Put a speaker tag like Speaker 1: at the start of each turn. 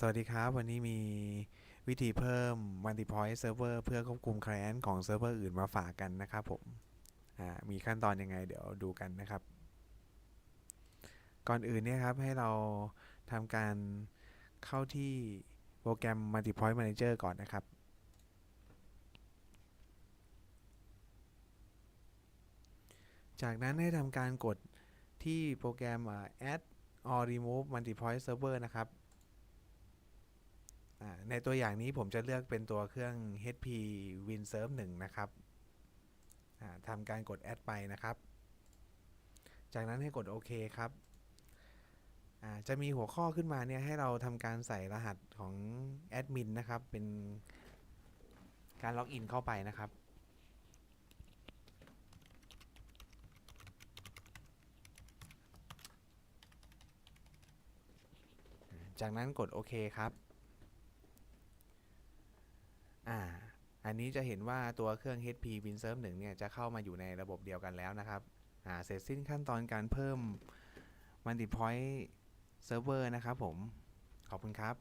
Speaker 1: สวัสดีครับ วันนี้มีวิธีเพิ่ม multi-point server เพื่อควบคุม client ของเซิร์ฟเวอร์อื่นมาฝากกันนะครับผมมีขั้นตอนยังไงเดี๋ยวดูกันนะครับ ก่อนอื่นเนี่ยครับให้เราทำการเข้าที่โปรแกรม multi-point manager ก่อนนะครับ จากนั้นให้ทำการกดที่โปรแกรมอ่า add or remove multi-point server นะครับ ในตัวอย่างนี้ผมจะเลือกเป็นตัวเครื่อง HP WinServe 1 นะครับทำการกด add ไปนะครับ จากนั้นให้กดโอเคครับ จะมีหัวข้อขึ้นมาเนี่ยให้เราทำการใส่รหัสของแอดมินนะครับ เป็นการล็อกอินเข้าไปนะครับจากนั้นกดโอเคครับ อ่าอันนี้จะเห็นว่าตัวเครื่อง HP WinServe 1เนี่ยจะเข้ามาอยู่ในระบบเดียวกันแล้วนะครับอ่าเสร็จสิ้นขั้นตอนการเพิ่ม Multipoint Server นะครับผม ขอบคุณครับ